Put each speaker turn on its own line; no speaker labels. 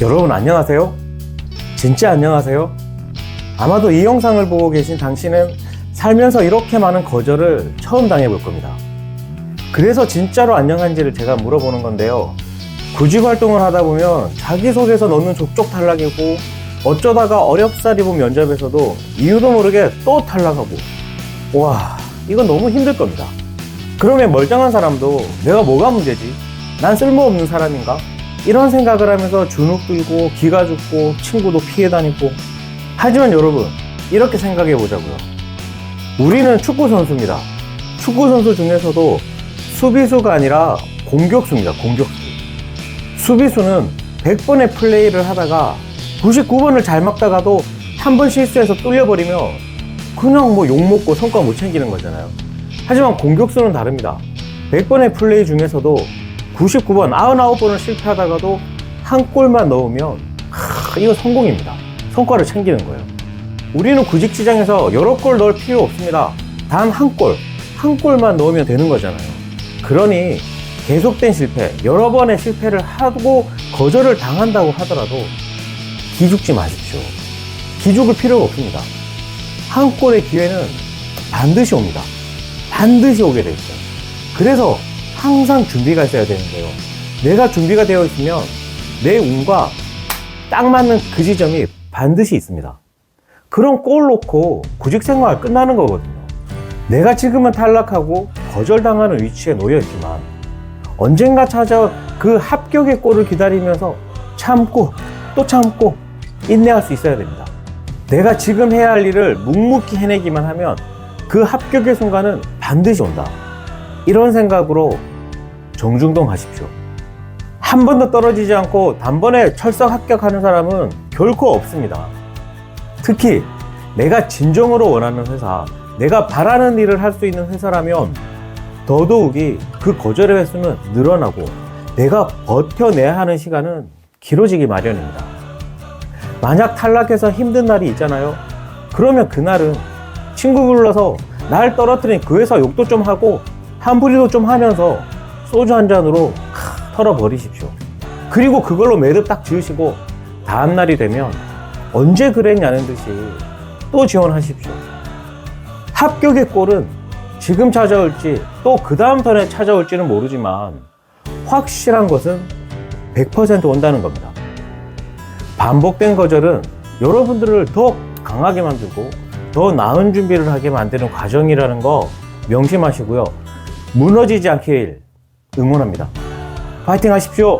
여러분 안녕하세요? 진짜 안녕하세요? 아마도 이 영상을 보고 계신 당신은 살면서 이렇게 많은 거절을 처음 당해볼 겁니다. 그래서 진짜로 안녕한지를 제가 물어보는 건데요. 구직 활동을 하다 보면 자기소개서 넣는 족족 탈락이고 어쩌다가 어렵사리 본 면접에서도 이유도 모르게 또 탈락하고 와 이건 너무 힘들 겁니다. 그러면 멀쩡한 사람도 내가 뭐가 문제지? 난 쓸모없는 사람인가? 이런 생각을 하면서 주눅 들고 기가 죽고 친구도 피해 다니고 하지만 여러분 이렇게 생각해 보자고요. 우리는 축구 선수입니다. 축구 선수 중에서도 수비수가 아니라 공격수입니다. 공격수. 수비수는 100번의 플레이를 하다가 99번을 잘 막다가도 한 번 실수해서 뚫려버리면 그냥 뭐 욕먹고 성과 못 챙기는 거잖아요. 하지만 공격수는 다릅니다. 100번의 플레이 중에서도 99번, 99번을 실패하다가도 한 골만 넣으면 하, 이거 성공입니다. 성과를 챙기는 거예요. 우리는 구직 시장에서 여러 골 넣을 필요 없습니다. 단 한 골, 한 골만 넣으면 되는 거잖아요. 그러니 계속된 실패, 여러 번의 실패를 하고 거절을 당한다고 하더라도 기죽지 마십시오. 기죽을 필요가 없습니다. 한 골의 기회는 반드시 옵니다. 반드시 오게 돼 있어요. 그래서 항상 준비가 있어야 되는데요. 내가 준비가 되어 있으면 내 운과 딱 맞는 그 지점이 반드시 있습니다. 그럼 골 넣고 구직 생활 끝나는 거거든요. 내가 지금은 탈락하고 거절당하는 위치에 놓여 있지만 언젠가 찾아올 그 합격의 골을 기다리면서 참고 또 참고 인내할 수 있어야 됩니다. 내가 지금 해야 할 일을 묵묵히 해내기만 하면 그 합격의 순간은 반드시 온다. 이런 생각으로 정중동 하십시오. 한 번도 떨어지지 않고 단번에 철석 합격하는 사람은 결코 없습니다. 특히 내가 진정으로 원하는 회사, 내가 바라는 일을 할 수 있는 회사라면 더더욱이 그 거절의 횟수는 늘어나고 내가 버텨내야 하는 시간은 길어지기 마련입니다. 만약 탈락해서 힘든 날이 있잖아요. 그러면 그날은 친구 불러서 날 떨어뜨린 그 회사 욕도 좀 하고 한부리도 좀 하면서 소주 한 잔으로 하, 털어버리십시오. 그리고 그걸로 매듭 딱 지으시고 다음날이 되면 언제 그랬냐는 듯이 또 지원하십시오. 합격의 꼴은 지금 찾아올지 또 그 다음 턴에 찾아올지는 모르지만 확실한 것은 100% 온다는 겁니다. 반복된 거절은 여러분들을 더 강하게 만들고 더 나은 준비를 하게 만드는 과정이라는 거 명심하시고요. 무너지지 않길 응원합니다. 파이팅 하십시오.